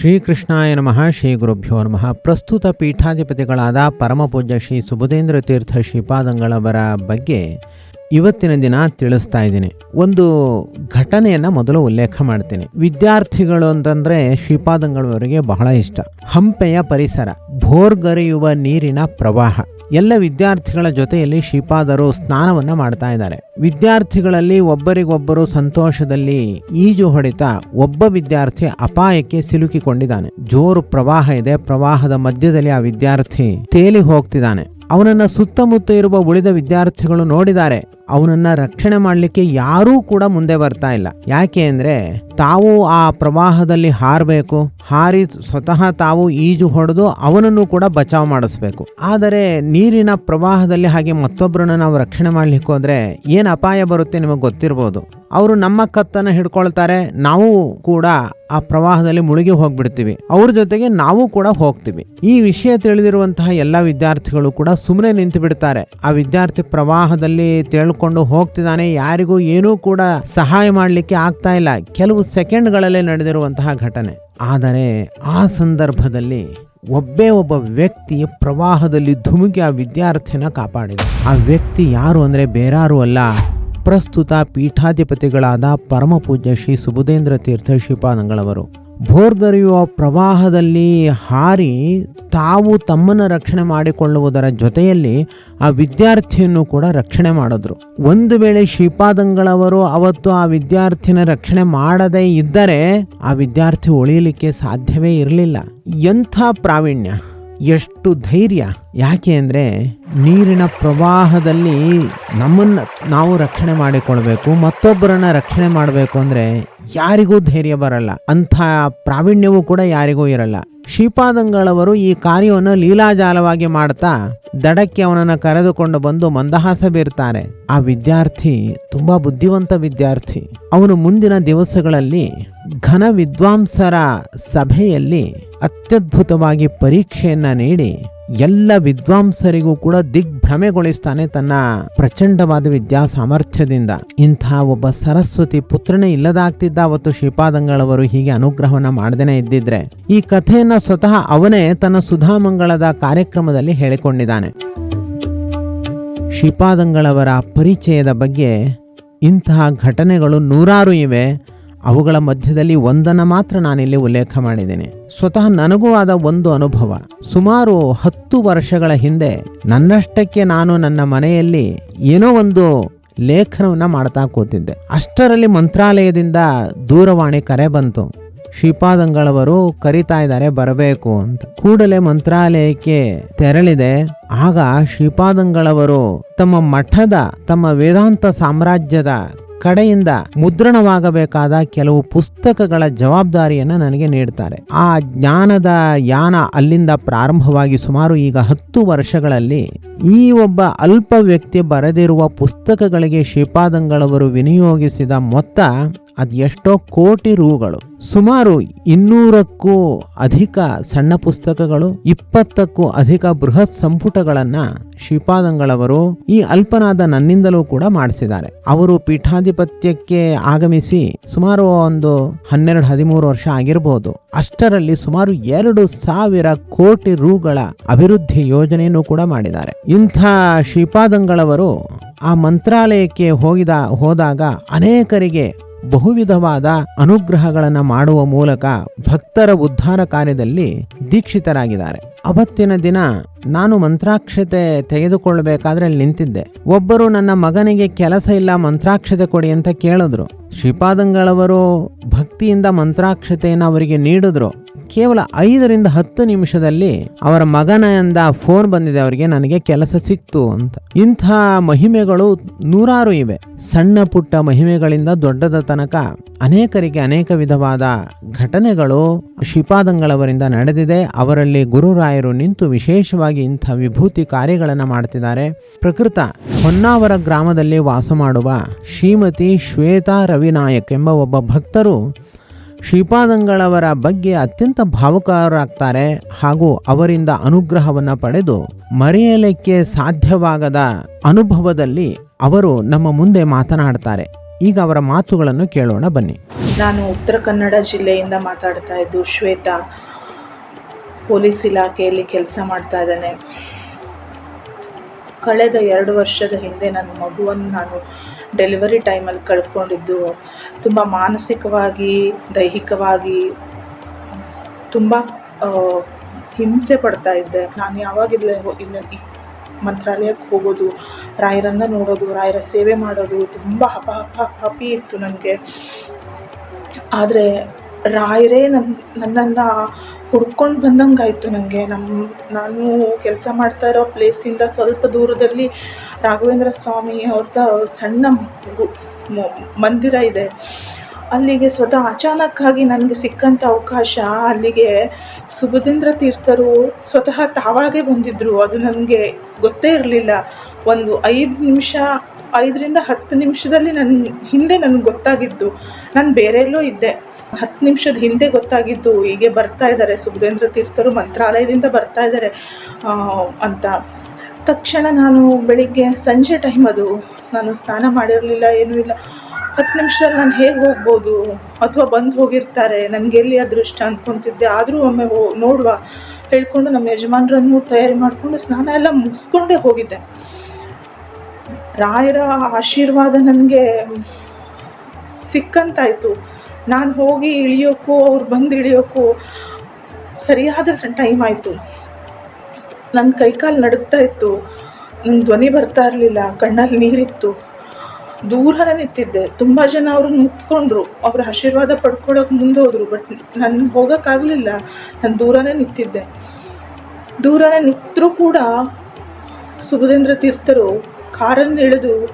ಶ್ರೀಕೃಷ್ಣಾಯ ನಮಃ, ಶ್ರೀ ಗುರುಭ್ಯೋ ನಮಃ. ಪ್ರಸ್ತುತ ಪೀಠಾಧಿಪತಿಗಳಾದ ಪರಮಪೂಜ್ಯ ಶ್ರೀ ಸುಬುಧೇಂದ್ರ ತೀರ್ಥ ಶ್ರೀಪಾದಂಗಳವರ ಬಗ್ಗೆ ಇವತ್ತಿನ ದಿನ ತಿಳಿಸ್ತಾ ಇದ್ದೀನಿ. ಒಂದು ಘಟನೆಯನ್ನು ಮೊದಲು ಉಲ್ಲೇಖ ಮಾಡ್ತೀನಿ. ವಿದ್ಯಾರ್ಥಿಗಳು ಅಂತಂದರೆ ಶ್ರೀಪಾದಂಗಳವರಿಗೆ ಬಹಳ ಇಷ್ಟ. ಹಂಪೆಯ ಪರಿಸರ, ಭೋರ್ಗರೆಯುವ ನೀರಿನ ಪ್ರವಾಹ. ಎಲ್ಲ ವಿದ್ಯಾರ್ಥಿಗಳ ಜೊತೆಯಲ್ಲಿ ಶ್ರೀಪಾದರು ಸ್ನಾನವನ್ನು ಮಾಡ್ತಾ ಇದ್ದಾರೆ. ವಿದ್ಯಾರ್ಥಿಗಳಲ್ಲಿ ಒಬ್ಬರಿಗೊಬ್ಬರು ಸಂತೋಷದಲ್ಲಿ ಈಜು ಹೊಡೆತ ಒಬ್ಬ ವಿದ್ಯಾರ್ಥಿ ಅಪಾಯಕ್ಕೆ ಸಿಲುಕಿಕೊಂಡಿದ್ದಾನೆ. ಜೋರು ಪ್ರವಾಹ ಇದೆ. ಪ್ರವಾಹದ ಮಧ್ಯದಲ್ಲಿ ಆ ವಿದ್ಯಾರ್ಥಿ ತೇಲಿ ಹೋಗ್ತಿದ್ದಾನೆ. ಅವನನ್ನ ಸುತ್ತಮುತ್ತ ಇರುವ ಉಳಿದ ವಿದ್ಯಾರ್ಥಿಗಳು ನೋಡಿದ್ದಾರೆ. ಅವನನ್ನ ರಕ್ಷಣೆ ಮಾಡಲಿಕ್ಕೆ ಯಾರೂ ಕೂಡ ಮುಂದೆ ಬರ್ತಾ ಇಲ್ಲ. ಯಾಕೆ ಅಂದರೆ ತಾವು ಆ ಪ್ರವಾಹದಲ್ಲಿ ಹಾರಬೇಕು, ಹಾರಿ ಸ್ವತಃ ತಾವು ಈಜು ಹೊಡೆದು ಅವನನ್ನು ಕೂಡ ಬಚಾವ್ ಮಾಡಿಸ್ಬೇಕು. ಆದರೆ ನೀರಿನ ಪ್ರವಾಹದಲ್ಲಿ ಹಾಗೆ ಮತ್ತೊಬ್ಬರನ್ನು ನಾವು ರಕ್ಷಣೆ ಮಾಡಲಿಕ್ಕೆ ಹೋದರೆ ಏನು ಅಪಾಯ ಬರುತ್ತೆ ನಿಮಗೆ ಗೊತ್ತಿರ್ಬೋದು. ಅವರು ನಮ್ಮ ಕತ್ತನ್ನು ಹಿಡ್ಕೊಳ್ತಾರೆ, ನಾವು ಕೂಡ ಆ ಪ್ರವಾಹದಲ್ಲಿ ಮುಳುಗಿ ಹೋಗ್ಬಿಡ್ತೀವಿ. ಅವ್ರ ಜೊತೆಗೆ ನಾವು ಕೂಡ ಹೋಗ್ತೀವಿ. ಈ ವಿಷಯ ತಿಳಿದಿರುವಂತಹ ಎಲ್ಲ ವಿದ್ಯಾರ್ಥಿಗಳು ಕೂಡ ಸುಮ್ಮನೆ ನಿಂತು ಬಿಡ್ತಾರೆ ಆ ವಿದ್ಯಾರ್ಥಿ ಪ್ರವಾಹದಲ್ಲಿ ತೇಳ್ಕೊಂಡು ಹೋಗ್ತಿದ್ದಾನೆ. ಯಾರಿಗೂ ಏನೂ ಕೂಡ ಸಹಾಯ ಮಾಡಲಿಕ್ಕೆ ಆಗ್ತಾ ಇಲ್ಲ. ಕೆಲವು ಸೆಕೆಂಡ್ಗಳಲ್ಲೇ ನಡೆದಿರುವಂತಹ ಘಟನೆ. ಆದರೆ ಆ ಸಂದರ್ಭದಲ್ಲಿ ಒಬ್ಬೇ ಒಬ್ಬ ವ್ಯಕ್ತಿ ಪ್ರವಾಹದಲ್ಲಿ ಧುಮುಕಿ ಆ ವಿದ್ಯಾರ್ಥಿನ ಕಾಪಾಡಿದ. ಆ ವ್ಯಕ್ತಿ ಯಾರು ಅಂದರೆ ಬೇರಾರು ಅಲ್ಲ. ಪ್ರಸ್ತುತ ಪೀಠಾಧಿಪತಿಗಳಾದ ಪರಮಪೂಜ್ಯ ಶ್ರೀ ಸುಬುಧೇಂದ್ರ ತೀರ್ಥ ಶ್ರೀಪಾದಂಗಳವರು ಭೋರ್ಗರೆಯುವ ಪ್ರವಾಹದಲ್ಲಿ ಹಾರಿ ತಾವು ತಮ್ಮನ್ನು ರಕ್ಷಣೆ ಮಾಡಿಕೊಳ್ಳುವುದರ ಜೊತೆಯಲ್ಲಿ ಆ ವಿದ್ಯಾರ್ಥಿಯನ್ನು ಕೂಡ ರಕ್ಷಣೆ ಮಾಡಿದ್ರು. ಒಂದು ವೇಳೆ ಶ್ರೀಪಾದಂಗಳವರು ಅವತ್ತು ಆ ವಿದ್ಯಾರ್ಥಿನ ರಕ್ಷಣೆ ಮಾಡದೇ ಇದ್ದರೆ ಆ ವಿದ್ಯಾರ್ಥಿ ಉಳಿಯಲಿಕ್ಕೆ ಸಾಧ್ಯವೇ ಇರಲಿಲ್ಲ. ಎಂಥ ಪ್ರಾವೀಣ್ಯ, ಎಷ್ಟು ಧೈರ್ಯ. ಯಾಕೆ ಅಂದರೆ ನೀರಿನ ಪ್ರವಾಹದಲ್ಲಿ ನಮ್ಮನ್ನು ನಾವು ರಕ್ಷಣೆ ಮಾಡಿಕೊಳ್ಬೇಕು, ಮತ್ತೊಬ್ಬರನ್ನು ರಕ್ಷಣೆ ಮಾಡಬೇಕು ಅಂದರೆ ಯಾರಿಗೂ ಧೈರ್ಯ ಬರಲ್ಲ. ಅಂಥ ಪ್ರಾವೀಣ್ಯವೂ ಕೂಡ ಯಾರಿಗೂ ಇರಲ್ಲ. ಶ್ರೀಪಾದಂಗಳವರು ಈ ಕಾರ್ಯವನ್ನು ಲೀಲಾಜಾಲವಾಗಿ ಮಾಡ್ತಾ ದಡಕ್ಕೆ ಅವನನ್ನು ಕರೆದುಕೊಂಡು ಬಂದು ಮಂದಹಾಸ ಬೀರ್ತಾರೆ. ಆ ವಿದ್ಯಾರ್ಥಿ ತುಂಬಾ ಬುದ್ಧಿವಂತ ವಿದ್ಯಾರ್ಥಿ. ಅವನು ಮುಂದಿನ ದಿವಸಗಳಲ್ಲಿ ಘನ ವಿದ್ವಾಂಸರ ಸಭೆಯಲ್ಲಿ ಅತ್ಯದ್ಭುತವಾಗಿ ಪರೀಕ್ಷೆಯನ್ನ ನೀಡಿ ಎಲ್ಲ ವಿದ್ವಾಂಸರಿಗೂ ಕೂಡ ದಿಗ್ಭ್ರಮೆಗೊಳಿಸ್ತಾನೆ ತನ್ನ ಪ್ರಚಂಡವಾದ ವಿದ್ಯಾ ಸಾಮರ್ಥ್ಯದಿಂದ. ಇಂಥ ಒಬ್ಬ ಸರಸ್ವತಿ ಪುತ್ರನೇ ಇಲ್ಲದಾಗ್ತಿದ್ದ ಅವತ್ತು ಶ್ರೀಪಾದಂಗಳವರು ಹೀಗೆ ಅನುಗ್ರಹವನ್ನ ಮಾಡದೇನೆ ಇದ್ದಿದ್ರೆ. ಈ ಕಥೆಯನ್ನ ಸ್ವತಃ ಅವನೇ ತನ್ನ ಸುಧಾಮಂಗಳದ ಕಾರ್ಯಕ್ರಮದಲ್ಲಿ ಹೇಳಿಕೊಂಡಿದ್ದಾನೆ. ಶ್ರೀಪಾದಂಗಳವರ ಪರಿಚಯದ ಬಗ್ಗೆ ಇಂತಹ ಘಟನೆಗಳು ನೂರಾರು ಇವೆ. ಅವುಗಳ ಮಧ್ಯದಲ್ಲಿ ಒಂದನ್ನು ಮಾತ್ರ ನಾನಿಲ್ಲಿ ಉಲ್ಲೇಖ ಮಾಡಿದ್ದೇನೆ. ಸ್ವತಃ ನನಗೂ ಆದ ಒಂದು ಅನುಭವ. ಸುಮಾರು ಹತ್ತು ವರ್ಷಗಳ ಹಿಂದೆ ನನ್ನಷ್ಟಕ್ಕೆ ನಾನು ನನ್ನ ಮನೆಯಲ್ಲಿ ಏನೋ ಒಂದು ಲೇಖನವನ್ನು ಮಾಡ್ತಾ ಕೂತಿದ್ದೆ. ಅಷ್ಟರಲ್ಲಿ ಮಂತ್ರಾಲಯದಿಂದ ದೂರವಾಣಿ ಕರೆ ಬಂತು. ಶ್ರೀಪಾದಂಗಳವರು ಕರಿತಾ ಇದ್ದಾರೆ, ಬರಬೇಕು ಅಂತ. ಕೂಡಲೇ ಮಂತ್ರಾಲಯಕ್ಕೆ ತೆರಳಿದೆ. ಆಗ ಶ್ರೀಪಾದಂಗಳವರು ತಮ್ಮ ಮಠದ, ತಮ್ಮ ವೇದಾಂತ ಸಾಮ್ರಾಜ್ಯದ ಕಡೆಯಿಂದ ಮುದ್ರಣವಾಗಬೇಕಾದ ಕೆಲವು ಪುಸ್ತಕಗಳ ಜವಾಬ್ದಾರಿಯನ್ನು ನನಗೆ ನೀಡ್ತಾರೆ. ಆ ಜ್ಞಾನದ ಯಾನ ಅಲ್ಲಿಂದ ಪ್ರಾರಂಭವಾಗಿ ಸುಮಾರು ಈಗ ಹತ್ತು ವರ್ಷಗಳಲ್ಲಿ ಈ ಒಬ್ಬ ಅಲ್ಪ ವ್ಯಕ್ತಿ ಬರೆದಿರುವ ಪುಸ್ತಕಗಳಿಗೆ ಶ್ರೀಪಾದಂಗಳವರು ವಿನಿಯೋಗಿಸಿದ ಮೊತ್ತ ಅದು ಎಷ್ಟೋ ಕೋಟಿ ರೂಗಳು, ಸುಮಾರು ಇನ್ನೂರಕ್ಕೂ ಅಧಿಕ ಸಣ್ಣ ಪುಸ್ತಕಗಳು, ಇಪ್ಪತ್ತಕ್ಕೂ ಅಧಿಕ ಬೃಹತ್ ಸಂಪುಟಗಳನ್ನ ಶ್ರೀಪಾದಂಗಳವರು ಈ ಅಲ್ಪನಾದ ನನ್ನಿಂದಲೂ ಕೂಡ ಮಾಡಿಸಿದ್ದಾರೆ. ಅವರು ಪೀಠಾಧಿಪತ್ಯಕ್ಕೆ ಆಗಮಿಸಿ ಸುಮಾರು ಒಂದು ಹನ್ನೆರಡು, ಹದಿಮೂರು ವರ್ಷ ಆಗಿರಬಹುದು ಅಷ್ಟರಲ್ಲಿ ಸುಮಾರು ಎರಡು ಸಾವಿರ ಕೋಟಿ ರೂಗಳ ಅಭಿವೃದ್ಧಿ ಯೋಜನೆಯನ್ನು ಕೂಡ ಮಾಡಿದ್ದಾರೆ. ಇಂಥ ಶ್ರೀಪಾದಂಗಳವರು ಆ ಮಂತ್ರಾಲಯಕ್ಕೆ ಹೋಗಿದ, ಹೋದಾಗ ಅನೇಕರಿಗೆ ಬಹುವಿಧವಾದ ಅನುಗ್ರಹಗಳನ್ನು ಮಾಡುವ ಮೂಲಕ ಭಕ್ತರ ಉದ್ಧಾರ ಕಾರ್ಯದಲ್ಲಿ ದೀಕ್ಷಿತರಾಗಿದ್ದಾರೆ. ಅವತ್ತಿನ ದಿನ ನಾನು ಮಂತ್ರಾಕ್ಷತೆ ತೆಗೆದುಕೊಳ್ಳಬೇಕಾದ್ರೆ ಅಲ್ಲಿ ನಿಂತಿದ್ದೆ. ಒಬ್ಬರು ನನ್ನ ಮಗನಿಗೆ ಕೆಲಸ ಇಲ್ಲ, ಮಂತ್ರಾಕ್ಷತೆ ಕೊಡಿ ಅಂತ ಕೇಳಿದ್ರು. ಶ್ರೀಪಾದಂಗಳವರು ಭಕ್ತಿಯಿಂದ ಮಂತ್ರಾಕ್ಷತೆಯನ್ನು ಅವರಿಗೆ ನೀಡಿದ್ರು. ಕೇವಲ ಐದರಿಂದ ಹತ್ತು ನಿಮಿಷದಲ್ಲಿ ಅವರ ಮಗನಿಂದ ಫೋನ್ ಬಂದಿದೆ ಅವರಿಗೆ, ನನಗೆ ಕೆಲಸ ಸಿಕ್ತು ಅಂತ. ಇಂಥ ಮಹಿಮೆಗಳು ನೂರಾರು ಇವೆ. ಸಣ್ಣ ಪುಟ್ಟ ಮಹಿಮೆಗಳಿಂದ ದೊಡ್ಡದ ತನಕ ಅನೇಕರಿಗೆ ಅನೇಕ ವಿಧವಾದ ಘಟನೆಗಳು ಶ್ರೀಪಾದಂಗಳವರಿಂದ ನಡೆದಿದೆ. ಅವರಲ್ಲಿ ಗುರುರಾಯರು ನಿಂತು ವಿಶೇಷವಾಗಿ ಇಂಥ ವಿಭೂತಿ ಕಾರ್ಯಗಳನ್ನು ಮಾಡ್ತಿದ್ದಾರೆ. ಪ್ರಕೃತ ಹೊನ್ನಾವರ ಗ್ರಾಮದಲ್ಲಿ ವಾಸ ಮಾಡುವ ಶ್ರೀಮತಿ ಶ್ವೇತಾ ರವಿನಾಯಕ್ ಎಂಬ ಒಬ್ಬ ಭಕ್ತರು ಶ್ರೀಪಾದಂಗಳವರ ಬಗ್ಗೆ ಅತ್ಯಂತ ಭಾವುಕರಾಗ್ತಾರೆ ಹಾಗೂ ಅವರಿಂದ ಅನುಗ್ರಹವನ್ನು ಪಡೆದು ಮರೆಯಲಿಕ್ಕೆ ಸಾಧ್ಯವಾಗದ ಅನುಭವದಲ್ಲಿ ಅವರು ನಮ್ಮ ಮುಂದೆ ಮಾತನಾಡ್ತಾರೆ. ಈಗ ಅವರ ಮಾತುಗಳನ್ನು ಕೇಳೋಣ, ಬನ್ನಿ. ನಾನು ಉತ್ತರ ಕನ್ನಡ ಜಿಲ್ಲೆಯಿಂದ ಮಾತಾಡ್ತಾ ಇದ್ದು, ಶ್ವೇತಾ ಪೊಲೀಸ್ ಇಲಾಖೆಯಲ್ಲಿ ಕೆಲಸ ಮಾಡ್ತಾ ಇದ್ದೇನೆ. ಕಳೆದ ಎರಡು ವರ್ಷದ ಹಿಂದೆ ನನ್ನ ಮಗುವನ್ನು ನಾನು ಡೆಲಿವರಿ ಟೈಮಲ್ಲಿ ಕಳ್ಕೊಂಡಿದ್ದು. ತುಂಬ ಮಾನಸಿಕವಾಗಿ, ದೈಹಿಕವಾಗಿ ತುಂಬ ಹಿಂಸೆ ಪಡ್ತಾ ಇದ್ದೆ. ನಾನು ಯಾವಾಗಿಲ್ಲ ಇಲ್ಲ ಮಂತ್ರಾಲಯಕ್ಕೆ ಹೋಗೋದು, ರಾಯರನ್ನು ನೋಡೋದು, ರಾಯರ ಸೇವೆ ಮಾಡೋದು ತುಂಬ ಹಪ ಹಪ, ಹಪಿ ಇತ್ತು ನನಗೆ. ಆದರೆ ರಾಯರೇ ನನ್ನ ನನ್ನನ್ನು ಹುಡ್ಕೊಂಡು ಬಂದಂಗೆ ಆಯಿತು ನನಗೆ ನಮ್ಮ ನಾನು ಕೆಲಸ ಮಾಡ್ತಾ ಇರೋ ಪ್ಲೇಸಿಂದ ಸ್ವಲ್ಪ ದೂರದಲ್ಲಿ ರಾಘವೇಂದ್ರ ಸ್ವಾಮಿ ಅವ್ರದ್ದು ಸಣ್ಣ ಮಂದಿರ ಇದೆ. ಅಲ್ಲಿಗೆ ಸ್ವತಃ ಅಚಾನಕ್ಕಾಗಿ ನನಗೆ ಸಿಕ್ಕಂಥ ಅವಕಾಶ, ಅಲ್ಲಿಗೆ ಸುಬುಧೇಂದ್ರ ತೀರ್ಥರು ಸ್ವತಃ ತಾವಾಗೇ ಬಂದಿದ್ದರು ಅದು ನನಗೆ ಗೊತ್ತೇ ಇರಲಿಲ್ಲ. ಒಂದು ಐದು ನಿಮಿಷ, ಐದರಿಂದ ಹತ್ತು ನಿಮಿಷದಲ್ಲಿ ನನ್ನ ಹಿಂದೆ ನನಗೆ ಗೊತ್ತಾಗಿದ್ದು. ನಾನು ಬೇರೆ ಎಲ್ಲೋ ಇದ್ದೆ. ಹತ್ತು ನಿಮಿಷದ ಹಿಂದೆ ಗೊತ್ತಾಗಿದ್ದು. ಹೀಗೆ ಬರ್ತಾ ಇದ್ದಾರೆ. ಸುಬುಧೇಂದ್ರ ತೀರ್ಥರು ಮಂತ್ರಾಲಯದಿಂದ ಬರ್ತಾ ಇದ್ದಾರೆ ಅಂತ. ತಕ್ಷಣ ನಾನು ಬೆಳಿಗ್ಗೆ ಸಂಜೆ ಟೈಮ್ ಅದು ನಾನು ಸ್ನಾನ ಮಾಡಿರಲಿಲ್ಲ, ಏನೂ ಇಲ್ಲ. ಹತ್ತು ನಿಮಿಷದಲ್ಲಿ ನಾನು ಹೇಗೆ ಹೋಗ್ಬೋದು? ಅಥವಾ ಬಂದು ಹೋಗಿರ್ತಾರೆ, ನನಗೆ ಎಲ್ಲಿ ಅದೃಷ್ಟ ಅಂದ್ಕೊತಿದ್ದೆ ಆದರೂ ಒಮ್ಮೆ ಹೋ, ನೋಡುವ. ಹೇಳ್ಕೊಂಡು ನಮ್ಮ ಯಜಮಾನ್ರನ್ನು ತಯಾರಿ ಮಾಡಿಕೊಂಡು ಸ್ನಾನ ಎಲ್ಲ ಮುಗಿಸ್ಕೊಂಡೇ ಹೋಗಿದ್ದೆ. ರಾಯರ ಆಶೀರ್ವಾದ ನನಗೆ ಸಿಕ್ಕಂತಾಯಿತು. ನಾನು ಹೋಗಿ ಇಳಿಯೋಕ್ಕೂ ಅವ್ರು ಬಂದು ಇಳಿಯೋಕ್ಕೂ ಸರಿಯಾದ ಟೈಮ್ ಆಯಿತು. ನನ್ನ ಕೈಕಾಲು ನಡುಗ್ತಾ ಇತ್ತು. ನನ್ನ ಧ್ವನಿ ಬರ್ತಾ ಇರಲಿಲ್ಲ, ಕಣ್ಣಲ್ಲಿ ನೀರಿತ್ತು. ದೂರನೇ ನಿಂತಿದ್ದೆ ತುಂಬ ಜನ ಅವರು ನಿಂತ್ಕೊಂಡ್ರು. ಅವ್ರ ಆಶೀರ್ವಾದ ಪಡ್ಕೊಳ್ಳೋಕೆ ಮುಂದೆ ಹೋದರು. ಬಟ್ ನಾನು ಹೋಗೋಕ್ಕಾಗಲಿಲ್ಲ. ನಾನು ದೂರನೇ ನಿಂತಿದ್ದೆ. ದೂರನೇ ನಿಂತರೂ ಕೂಡ ಸುಬುಧೇಂದ್ರ ತೀರ್ಥರು ಕಾರನ್ನು ಇಳಿದು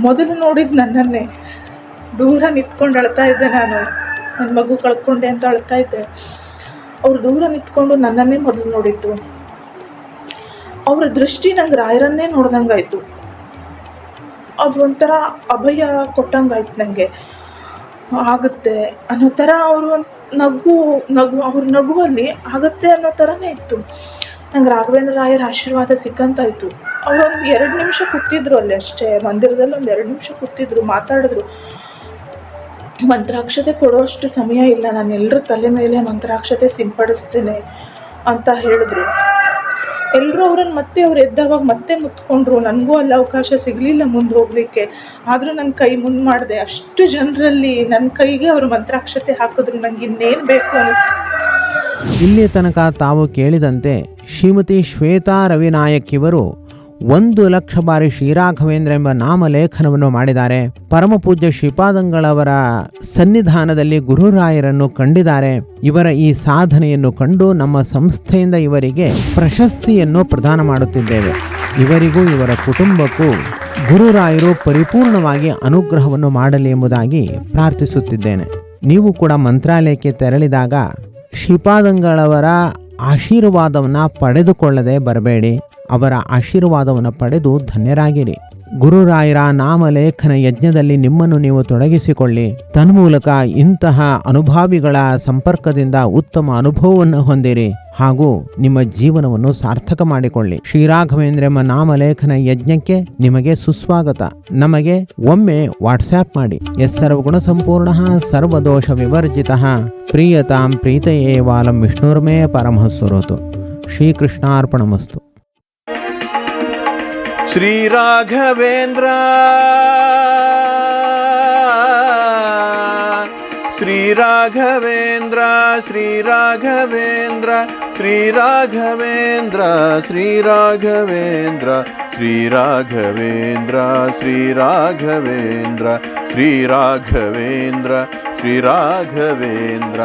ಮೊದಲು ನೋಡಿದ್ದು ನನ್ನನ್ನೇ. ದೂರ ನಿಂತ್ಕೊಂಡು ಅಳ್ತಾ ಇದ್ದೆ ನಾನು. ನನ್ನ ಮಗು ಕಳ್ಕೊಂಡೆ ಅಂತ ಅಳ್ತಾ ಇದ್ದೆ. ಅವ್ರು ದೂರ ನಿಂತ್ಕೊಂಡು ನನ್ನನ್ನೇ ಮೊದಲು ನೋಡಿದ್ದು. ಅವರ ದೃಷ್ಟಿ ನಂಗೆ ರಾಯರನ್ನೇ ನೋಡ್ದಂಗಾಯ್ತು. ಅದು ಅಭಯ ಕೊಟ್ಟಂಗಾಯ್ತು ನನಗೆ ಆಗುತ್ತೆ ಅನ್ನೋ ಥರ ಅವರು ಒಂದು ನಗು ನಗು, ಅವ್ರ ನಗುವಲ್ಲಿ ಆಗುತ್ತೆ ಅನ್ನೋ ಥರನೇ ಇತ್ತು. ನಂಗೆ ರಾಘವೇಂದ್ರ ರಾಯರ ಆಶೀರ್ವಾದ ಸಿಕ್ಕಂತಾಯಿತು. ಅವರೊಂದು ಎರಡು ನಿಮಿಷ ಕೂತಿದ್ರು ಅಲ್ಲಿ ಅಷ್ಟೇ, ಮಂದಿರದಲ್ಲಿ ಒಂದು ಎರಡು ನಿಮಿಷ ಕೂತಿದ್ರು, ಮಾತಾಡಿದ್ರು. ಮಂತ್ರಾಕ್ಷತೆ ಕೊಡೋಷ್ಟು ಸಮಯ ಇಲ್ಲ ನಾನು ಎಲ್ಲರ ತಲೆ ಮೇಲೆ ಮಂತ್ರಾಕ್ಷತೆ ಸಿಂಪಡಿಸ್ತೇನೆ ಅಂತ ಹೇಳಿದ್ರು. ಎಲ್ಲರೂ ಅವ್ರನ್ನ ಮತ್ತೆ ಅವ್ರು ಎದ್ದವಾಗ ಮತ್ತೆ ಮುತ್ಕೊಂಡ್ರು. ನನಗೂ ಅಲ್ಲಿ ಅವಕಾಶ ಸಿಗಲಿಲ್ಲ ಮುಂದೆ ಹೋಗಲಿಕ್ಕೆ. ಆದರೂ ನನ್ನ ಕೈ ಮುಂದೆ ಮಾಡಿದೆ. ಅಷ್ಟು ಜನರಲ್ಲಿ ನನ್ನ ಕೈಗೆ ಅವರು ಮಂತ್ರಾಕ್ಷತೆ ಹಾಕಿದ್ರು. ನನಗೆ ಇನ್ನೇನು ಬೇಕು ಅನಿಸ್ತು ಇಲ್ಲಿ ತನಕ ತಾವು ಕೇಳಿದಂತೆ ಶ್ರೀಮತಿ ಶ್ವೇತಾ ರವಿನಾಯಕ್ ಇವರು ಒಂದು ಲಕ್ಷ ಬಾರಿ ಶ್ರೀರಾಘವೇಂದ್ರ ಎಂಬ ನಾಮಲೇಖನವನ್ನು ಮಾಡಿದ್ದಾರೆ. ಪರಮಪೂಜ್ಯ ಶ್ರೀಪಾದಂಗಳವರ ಸನ್ನಿಧಾನದಲ್ಲಿ ಗುರುರಾಯರನ್ನು ಕಂಡಿದ್ದಾರೆ. ಇವರ ಈ ಸಾಧನೆಯನ್ನು ಕಂಡು ನಮ್ಮ ಸಂಸ್ಥೆಯಿಂದ ಇವರಿಗೆ ಪ್ರಶಸ್ತಿಯನ್ನು ಪ್ರದಾನ ಮಾಡುತ್ತಿದ್ದೇವೆ. ಇವರಿಗೂ ಇವರ ಕುಟುಂಬಕ್ಕೂ ಗುರುರಾಯರು ಪರಿಪೂರ್ಣವಾಗಿ ಅನುಗ್ರಹವನ್ನು ಮಾಡಲಿ ಎಂಬುದಾಗಿ ಪ್ರಾರ್ಥಿಸುತ್ತಿದ್ದೇನೆ. ನೀವು ಕೂಡ ಮಂತ್ರಾಲಯಕ್ಕೆ ತೆರಳಿದಾಗ ಶ್ರೀಪಾದಂಗಳವರ ಆಶೀರ್ವಾದವನ್ನು ಪಡೆದುಕೊಳ್ಳದೆ ಬರಬೇಡಿ. ಅವರ ಆಶೀರ್ವಾದವನ್ನು ಪಡೆದು ಧನ್ಯರಾಗಿರಿ. ಗುರುರಾಯರ ನಾಮಲೇಖನ ಯಜ್ಞದಲ್ಲಿ ನಿಮ್ಮನ್ನು ನೀವು ತೊಡಗಿಸಿಕೊಳ್ಳಿ. ತನ್ಮೂಲಕ ಇಂತಹ ಅನುಭಾವಿಗಳ ಸಂಪರ್ಕದಿಂದ ಉತ್ತಮ ಅನುಭವವನ್ನು ಹೊಂದಿರಿ ಹಾಗೂ ನಿಮ್ಮ ಜೀವನವನ್ನು ಸಾರ್ಥಕ ಮಾಡಿಕೊಳ್ಳಿ. ಶ್ರೀರಾಘವೇಂದ್ರ ನಾಮಲೇಖನ ಯಜ್ಞಕ್ಕೆ ನಿಮಗೆ ಸುಸ್ವಾಗತ. ನಮಗೆ ಒಮ್ಮೆ ವಾಟ್ಸ್ಆ್ಯಪ್ ಮಾಡಿ. ಎಸ್ ಸರ್ವಗುಣ ಸಂಪೂರ್ಣ ಸರ್ವದೋಷ ವಿವರ್ಜಿತ. ಪ್ರಿಯತಾಂ ಪ್ರೀತಯೇ ವಾಲಂ ವಿಷ್ಣುರ್ಮೇ ಶ್ರೀ ಶ್ರೀಕೃಷ್ಣಾರ್ಪಣಮಸ್ತು. శ్రీరాఘవేంద్ర శ్రీరాఘవేంద్ర శ్రీరాఘవేంద్ర శ్రీరాఘవేంద్ర శ్రీరాఘవేంద్ర శ్రీరాఘవేంద్ర శ్రీరాఘవేంద్ర శ్రీరాఘవేంద్ర శ్రీరాఘవేంద్ర